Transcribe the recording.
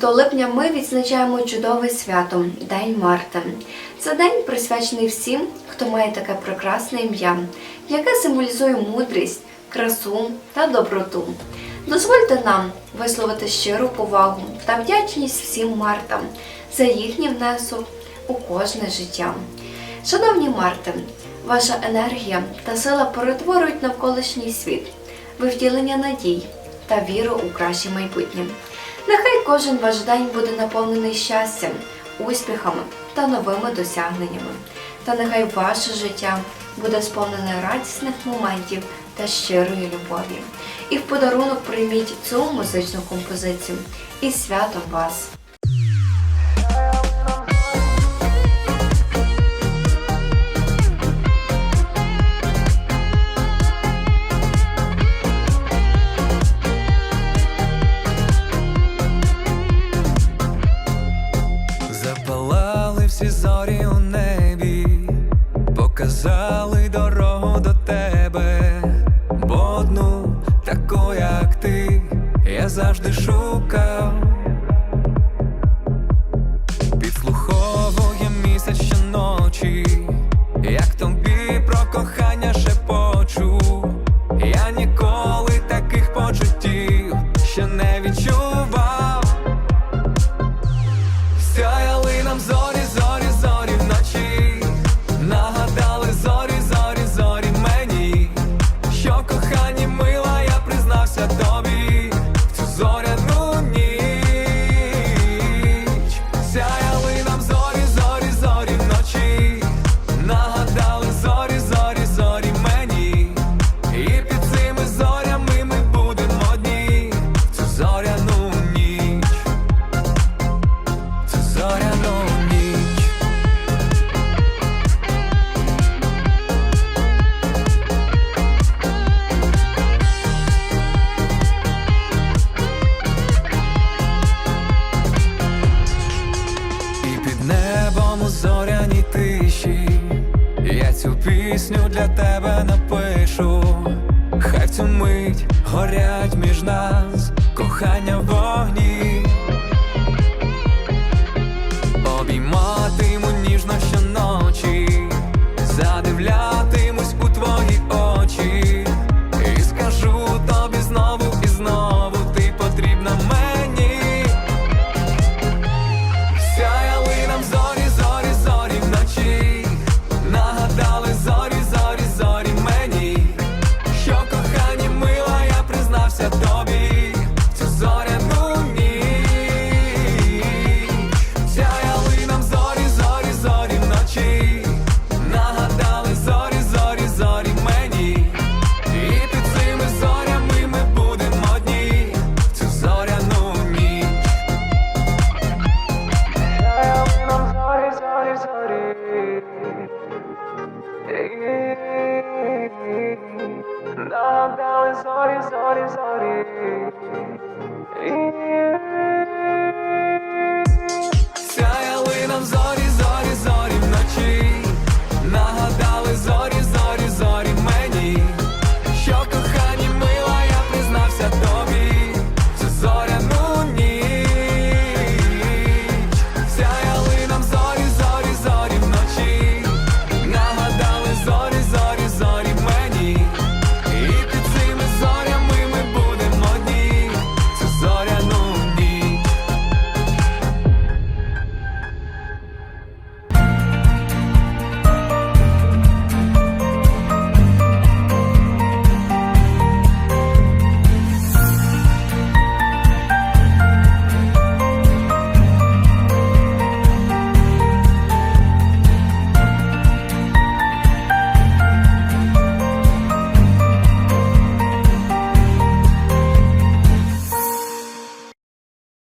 17 липня ми відзначаємо чудове свято День Марти. Це день присвячений всім, хто має таке прекрасне ім'я, яке символізує мудрість, красу та доброту. Дозвольте нам висловити щиру повагу та вдячність всім Мартам за їхній внесок у кожне життя. Шановні Марти, ваша енергія та сила перетворюють навколишній світ, ви втілення надій та віру у краще майбутнє. Нехай кожен ваш день буде наповнений щастям, успіхами та новими досягненнями. Та нехай ваше життя буде сповнене радісних моментів та щирої любові. І в подарунок прийміть цю музичну композицію із святом вас! Показали дорогу до тебе, бо одну таку, як ти, я завжди шукав. Підслуховує місяць щоночі, як тобі про кохання шепочу. Я ніколи таких почуттів ще не відчував. Пісню для тебе напишу. Хай цю мить горять між нас кохання sorry, sorry, sorry. Yeah.